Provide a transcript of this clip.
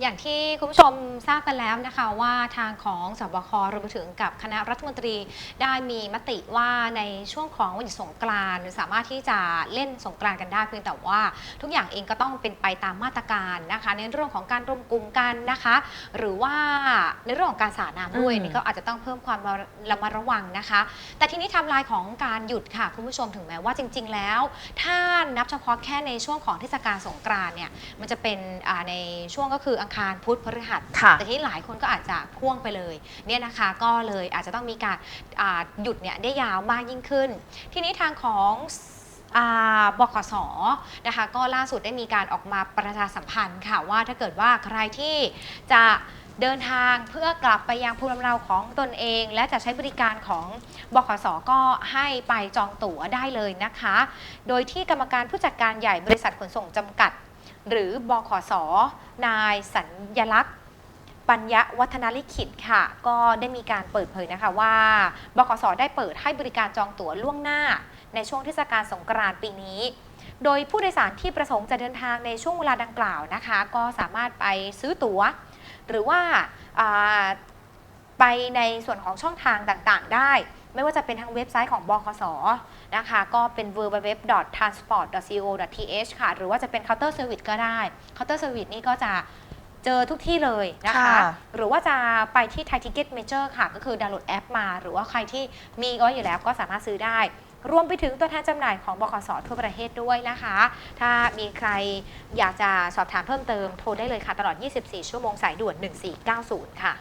อย่างที่คุณผู้ชมทราบกันแล้วนะคะว่าทางของสบครวมไปถึงกับคณะรัฐมนตรีได้มีมติว่าในช่วงของวันหยุดสงกรานต์สามารถที่จะเล่นสงกรานต์กันได้เพียงแต่ว่า ทุกอย่างเองก็ต้องเป็นไปตามมาตรการนะคะ ในเรื่องของการรวมกลุ่มกันนะคะ หรือว่าในเรื่องของการสาดน้ำด้วยอืม นี่ก็อาจจะต้องเพิ่มความระมัดระวังนะคะ แต่ทีนี้ไทำลายของการหยุดค่ะคุณผู้ชมถึงแม้ว่าจริง ๆ แล้ว ถ้านับเฉพาะแค่ในช่วงของเทศกาลสงกรานต์เนี่ยมันจะเป็นอ่าในช่วงก็คืออังคารพุธพฤหัส ค่ะ แต่ที่หลายคนก็อาจจะพ่วงไปเลยเนี่ยนะคะก็เลยอาจจะต้องมีการอ่าหยุดเนี่ยได้ยาวมากยิ่งขึ้น ทีนี้ทางของอาบขสนะคะก็ล่าสุดได้มีการออกมาประชาสัมพันธ์ค่ะว่าถ้าเกิดว่าใครที่จะเดินทางเพื่อกลับไปยังภูมิลำเนาของตนเอง และจะใช้บริการของบขสก็ให้ไปจองตั๋วได้เลยนะคะ โดยที่กรรมการผู้จัดการใหญ่บริษัทขนส่งจำกัด หรือบขสนายสัญญลักษณ์ ปัญญวัฒนลิขิตค่ะ ก็ได้มีการเปิดเผยนะคะว่าบขสได้เปิดให้บริการจองตั๋วล่วงหน้า ในช่วงเทศกาลสงกรานต์ปีนี้ โดยผู้โดยสารที่ประสงค์จะเดินทางในช่วงเวลาดังกล่าวนะคะ ก็สามารถไปซื้อตั๋ว หรือว่าอ่าไปในส่วนของช่องทางต่างๆ ได้ ไม่ว่าจะเป็นทางเว็บไซต์ของบคสนะคะก็เป็น www.transport.co.th ค่ะ หรือว่าจะเป็น counter service ก็ได้ counter service นี่ก็จะเจอทุกที่เลยนะคะ ค่ะ หรือว่าจะไปที่ Thai Ticket Major ค่ะ ก็คือดาวน์โหลดแอปมา หรือว่าใครที่มีก็อยู่แล้วก็สามารถซื้อได้ รวมไปถึงตัวแทนจำหน่ายของบขสทั่วประเทศด้วยนะคะ ถ้ามีใครอยากจะสอบถามเพิ่มเติมโทรได้เลยค่ะ ตลอด 24 ชั่วโมงสายด่วน 1490 ค่ะ